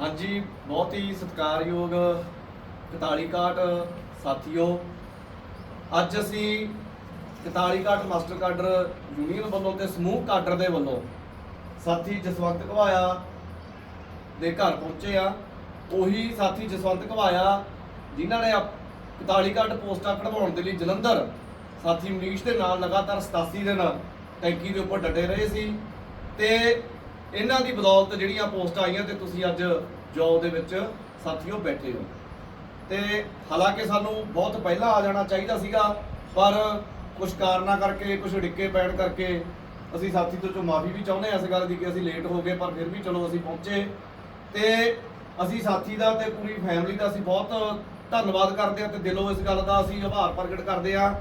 ਹਾਂਜੀ, ਬਹੁਤ ਹੀ ਸਤਿਕਾਰਯੋਗ 41 ਕਾਟ ਸਾਥੀਓ, ਅੱਜ ਅਸੀਂ 41 ਕਾਟ ਮਾਸਟਰ ਕਾਡਰ ਯੂਨੀਅਨ ਵੱਲੋਂ ਤੇ ਸਮੂਹ ਕਾਡਰ ਦੇ ਵੱਲੋਂ ਸਾਥੀ ਜਸਵੰਤ ਘਵਾਇਆ ਦੇ ਘਰ ਪਹੁੰਚੇ ਆ। ਉਹੀ ਸਾਥੀ ਜਸਵੰਤ ਘਵਾਇਆ ਜਿਨ੍ਹਾਂ ਨੇ 41 ਕਾਟ ਪੋਸਟਾਂ ਕਢਵਾਉਣ ਦੇ ਲਈ ਜਲੰਧਰ ਸਾਥੀ ਮਨੀਸ਼ ਦੇ ਨਾਲ ਲਗਾਤਾਰ 87 ਦਿਨ ਟੈਂਕੀ ਦੇ ਉੱਪਰ ਡਟੇ ਰਹੇ ਸੀ ਤੇ ਇਹਨਾਂ ਦੀ ਬਦੌਲਤ ਜਿਹੜੀਆਂ ਪੋਸਟਾਂ ਆਈਆਂ ਤੇ ਤੁਸੀਂ ਅੱਜ ਜੌਬ ਦੇ ਵਿੱਚ ਸਾਥੀਓ ਬੈਠੇ ਹੋ। ਤੇ ਹਾਲਾਂਕਿ ਸਾਨੂੰ ਬਹੁਤ ਪਹਿਲਾਂ ਆ ਜਾਣਾ ਚਾਹੀਦਾ ਸੀਗਾ, ਪਰ ਕੁਝ ਕਾਰਨਾਂ ਕਰਕੇ ਕੁਝ ਡਿੱਕੇ ਪੈਣ ਕਰਕੇ ਅਸੀਂ ਸਾਥੀ ਤੋਂ ਚੋਂ ਮਾਫੀ ਵੀ ਚਾਹੁੰਦੇ ਹਾਂ ਇਸ ਗੱਲ ਦੀ ਕਿ ਅਸੀਂ ਲੇਟ ਹੋ ਗਏ, ਪਰ ਫਿਰ ਵੀ ਚਲੋ ਅਸੀਂ ਪਹੁੰਚੇ। ਤੇ ਅਸੀਂ ਸਾਥੀ ਦਾ ਤੇ ਪੂਰੀ ਫੈਮਿਲੀ ਦਾ ਅਸੀਂ ਬਹੁਤ ਧੰਨਵਾਦ ਕਰਦੇ ਹਾਂ ਤੇ ਦਿਲੋਂ ਇਸ ਗੱਲ ਦਾ ਅਸੀਂ ਆਭਾਰ ਪ੍ਰਗਟ ਕਰਦੇ ਹਾਂ।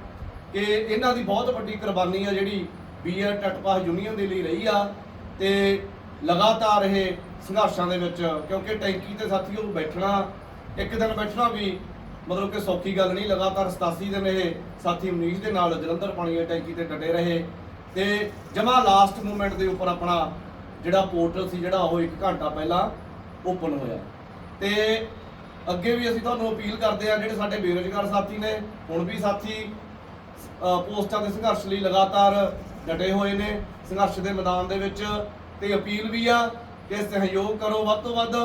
ਕਿ ਇਹਨਾਂ ਦੀ ਬਹੁਤ ਵੱਡੀ ਕੁਰਬਾਨੀ ਆ ਜਿਹੜੀ ਬੀਆਰ ਟਟਪਾਸ ਯੂਨੀਅਨ ਦੇ ਲਈ ਰਹੀ ਆ ਤੇ ਲਗਾਤਾਰ ਇਹ ਸੰਘਰਸ਼ਾਂ ਦੇ ਵਿੱਚ, ਕਿਉਂਕਿ ਟੈਂਕੀ ਤੇ ਸਾਥੀਓ ਬੈਠਣਾ, ਇੱਕ ਦਿਨ ਬੈਠਣਾ ਵੀ ਮਤਲਬ ਕਿ ਸੌਖੀ ਗੱਲ ਨਹੀਂ, ਲਗਾਤਾਰ 87 ਦਿਨ ਇਹ ਸਾਥੀ ਮਨੀਸ਼ ਦੇ ਨਾਲ ਜਲੰਧਰ ਪਾਣੀ ਦੀ ਟੈਂਕੀ ਤੇ ਡਟੇ ਰਹੇ ਤੇ ਜਮਾ ਲਾਸਟ ਮੂਮੈਂਟ ਦੇ ਉੱਪਰ ਆਪਣਾ ਜਿਹੜਾ ਪੋਰਟਲ ਸੀ, ਜਿਹੜਾ ਉਹ 1 ਘੰਟਾ ਪਹਿਲਾਂ ਓਪਨ ਹੋਇਆ। ਤੇ ਅੱਗੇ ਵੀ ਅਸੀਂ ਤੁਹਾਨੂੰ ਅਪੀਲ ਕਰਦੇ ਆ ਜਿਹੜੇ ਸਾਡੇ ਬੇਰੁਜ਼ਗਾਰ ਸਾਥੀ ਨੇ, ਹੁਣ ਵੀ ਸਾਥੀ ਪੋਸਟਾਂ ਦੇ ਸੰਘਰਸ਼ ਲਈ ਲਗਾਤਾਰ ਡਟੇ ਹੋਏ ਨੇ। ਸੰਘਰਸ਼ ਦੇ ਮੈਦਾਨ ਦੇ ਵਿੱਚ ਤੇ ਅਪੀਲ ਵੀ ਆ ਕਿ ਸਹਿਯੋਗ ਕਰੋ ਵੱਧ ਤੋਂ ਵੱਧ,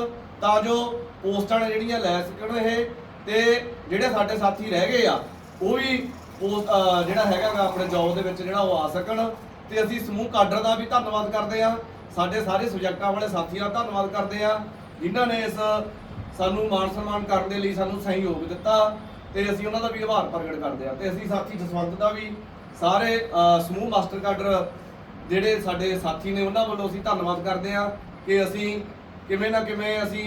ਤਾਂ ਜੋ ਪੋਸਟਾਂ ਨੇ ਜਿਹੜੀਆਂ ਲੈ ਸਕਣ ਇਹ ਤੇ ਜਿਹੜੇ ਸਾਡੇ ਸਾਥੀ ਰਹਿ ਗਏ ਆ, ਉਹ ਵੀ ਪੋਸਟ ਜਿਹੜਾ ਹੈਗਾ ਗਾ ਆਪਣੇ ਜੌਬ ਦੇ ਵਿੱਚ ਜਿਹੜਾ ਉਹ ਆ ਸਕਣ। ਤੇ ਅਸੀਂ ਸਮੂਹ ਕਾਡਰ ਦਾ ਵੀ ਧੰਨਵਾਦ ਕਰਦੇ ਆ। ਸਾਡੇ ਸਾਰੇ ਸਬਜੈਕਟਾਂ ਵਾਲੇ ਸਾਥੀਆਂ ਦਾ ਧੰਨਵਾਦ ਕਰਦੇ ਆ, ਜਿਨ੍ਹਾਂ ਨੇ ਇਸ ਸਾਨੂੰ ਮਾਨ ਸਨਮਾਨ ਕਰਨ ਦੇ ਲਈ ਸਾਨੂੰ ਸਹਿਯੋਗ ਦਿੱਤਾ। ਤੇ ਅਸੀਂ ਉਹਨਾਂ ਦਾ ਵੀ ਆਭਾਰ ਪ੍ਰਗਟ ਕਰਦੇ ਆ ਤੇ ਅਸੀਂ ਸਾਥੀ ਜਸਵੰਤ ਦਾ ਵੀ, ਸਾਰੇ ਸਮੂਹ ਮਾਸਟਰ ਕਾਡਰ ਜਿਹੜੇ ਸਾਡੇ ਸਾਥੀ ਨੇ ਉਹਨਾਂ ਵੱਲੋਂ ਅਸੀਂ ਧੰਨਵਾਦ ਕਰਦੇ ਆ ਕਿ ਅਸੀਂ ਕਿਵੇਂ ਨਾ ਕਿਵੇਂ ਅਸੀਂ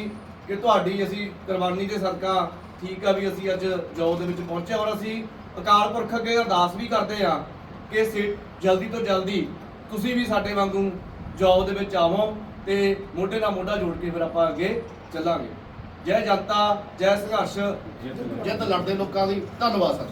ਕਿ ਤੁਹਾਡੀ ਅਸੀਂ ਕੁਰਬਾਨੀ ਦੇ ਸਦਕਾ ਠੀਕ ਆ ਵੀ ਅਸੀਂ ਅੱਜ ਜੌਬ ਦੇ ਵਿੱਚ ਪਹੁੰਚੇ ਔਰ ਅਸੀਂ ਅਕਾਲ ਪੁਰਖ ਅੱਗੇ ਅਰਦਾਸ ਵੀ ਕਰਦੇ ਆ ਕਿ ਸੇ- ਜਲਦੀ ਤੋਂ ਜਲਦੀ ਤੁਸੀਂ ਵੀ ਸਾਡੇ ਵਾਂਗੂ ਜੌਬ ਦੇ ਵਿੱਚ ਆਵੋ ਤੇ ਮੋਢੇ ਨਾਲ ਮੋਢਾ ਜੋੜ ਕੇ ਫਿਰ ਆਪਾਂ ਅੱਗੇ ਚੱਲਾਂਗੇ। ਜੈ ਜਨਤਾ ਜੈ ਸੰਘਰਸ਼। ਜਿੱਤ ਲੜਦੇ ਲੋਕਾਂ ਦੀ ਧੰਨਵਾਦ ਸਰ।